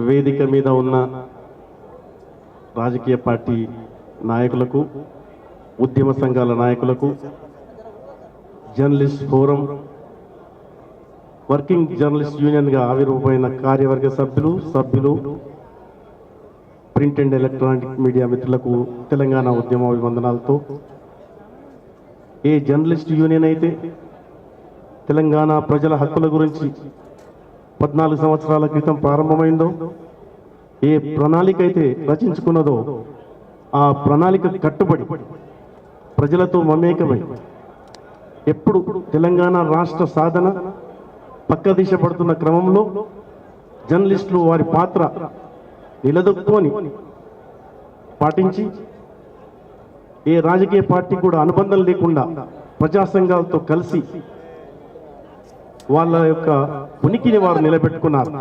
వేదిక మీద ఉన్న రాజకీయ పార్టీ నాయకులకు ఉద్యమ సంఘాల నాయకులకు జర్నలిస్ట్ ఫోరం వర్కింగ్ జర్నలిస్ట్ యూనియన్గా ఆవిర్భవమైన కార్యవర్గ సభ్యులు సభ్యులు ప్రింట్ అండ్ ఎలక్ట్రానిక్ మీడియా మిత్రులకు తెలంగాణ ఉద్యమ అభివందనాలతో ఏ జర్నలిస్ట్ యూనియన్ అయితే తెలంగాణ ప్రజల హక్కుల గురించి పద్నాలుగు సంవత్సరాల క్రితం ప్రారంభమైందో ఏ ప్రణాళిక అయితే రచించుకున్నదో ఆ ప్రణాళిక కట్టుబడి ప్రజలతో మమేకమై ఎప్పుడు తెలంగాణ రాష్ట్ర సాధన పక్క దిశ పడుతున్న క్రమంలో జర్నలిస్టులు వారి పాత్ర నిలదొక్కుని పాటించి ఏ రాజకీయ పార్టీ కూడా అనుబంధం లేకుండా ప్రజా సంఘాలతో కలిసి వాళ్ళ యొక్క ఉనికిని వారు నిలబెట్టుకున్నారు.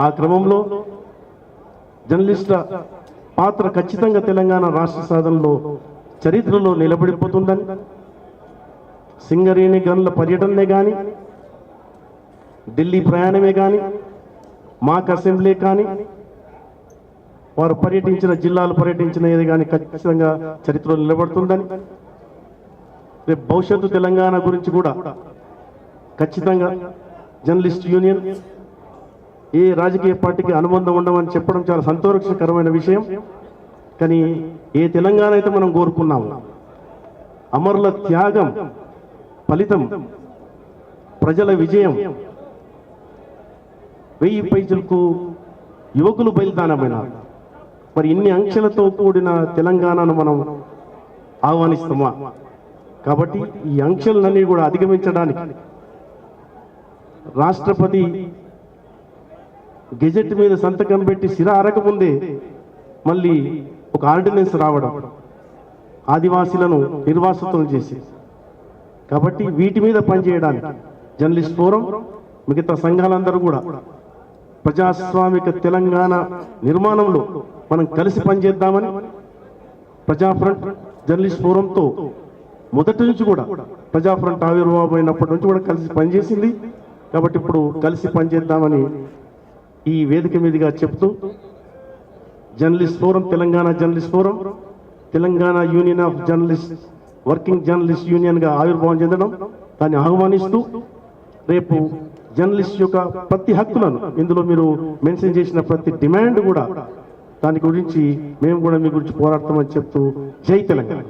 ఆ క్రమంలో జర్నలిస్టుల పాత్ర ఖచ్చితంగా తెలంగాణ రాష్ట్ర సాధనలో చరిత్రలో నిలబడిపోతుందని సింగరేణి గనుల పర్యటనలే కానీ ఢిల్లీ ప్రయాణమే కానీ మాక్ అసెంబ్లీ కానీ వారు పర్యటించిన జిల్లాలు పర్యటించిన ఏది కానీ ఖచ్చితంగా చరిత్రలో నిలబడుతుందని రేపు భవిష్యత్తు తెలంగాణ గురించి కూడా ఖచ్చితంగా జర్నలిస్ట్ యూనియన్ ఏ రాజకీయ పార్టీకి అనుబంధం ఉండమని చెప్పడం చాలా సంతోషకరమైన విషయం. కానీ ఏ తెలంగాణ అయితే మనం కోరుకున్నాము అమరుల త్యాగం ఫలితం ప్రజల విజయం వెయ్యి పైసలకు యువకులు బయలుదానమైనారు మరి ఇన్ని ఆంక్షలతో కూడిన తెలంగాణను మనం ఆహ్వానిస్తామా? కాబట్టి ఈ ఆంక్షలన్నీ కూడా అధిగమించడానికి రాష్ట్రపతి గెజెట్ మీద సంతకం పెట్టి సిర అరకముందే మళ్ళీ ఒక ఆర్డినెన్స్ రావడం ఆదివాసీలను నిర్వాసితులు చేసి. కాబట్టి వీటి మీద పనిచేయడానికి జర్నలిస్ట్ ఫోరం మిగతా సంఘాలందరూ కూడా ప్రజాస్వామిక తెలంగాణ నిర్మాణంలో మనం కలిసి పనిచేద్దామని ప్రజాఫ్రంట్ జర్నలిస్ట్ ఫోరంతో మొదటి నుంచి కూడా ప్రజాఫ్రంట్ ఆవిర్భావమైనప్పటి నుంచి కూడా కలిసి పనిచేసింది. కాబట్టి ఇప్పుడు కలిసి పనిచేద్దామని ఈ వేదిక మీదుగా చెప్తూ journalist forum Telangana journalist forum Telangana union of journalist working journalist యూనియన్గా ఆవిర్భావం చెందడం దాన్ని ఆహ్వానిస్తూ రేపు జర్నలిస్ట్ యొక్క ప్రతి హక్కులను ఇందులో మీరు మెన్షన్ చేసిన ప్రతి డిమాండ్ కూడా దాని గురించి మేము కూడా మీ గురించి పోరాడతామని చెప్తూ జై తెలంగాణ.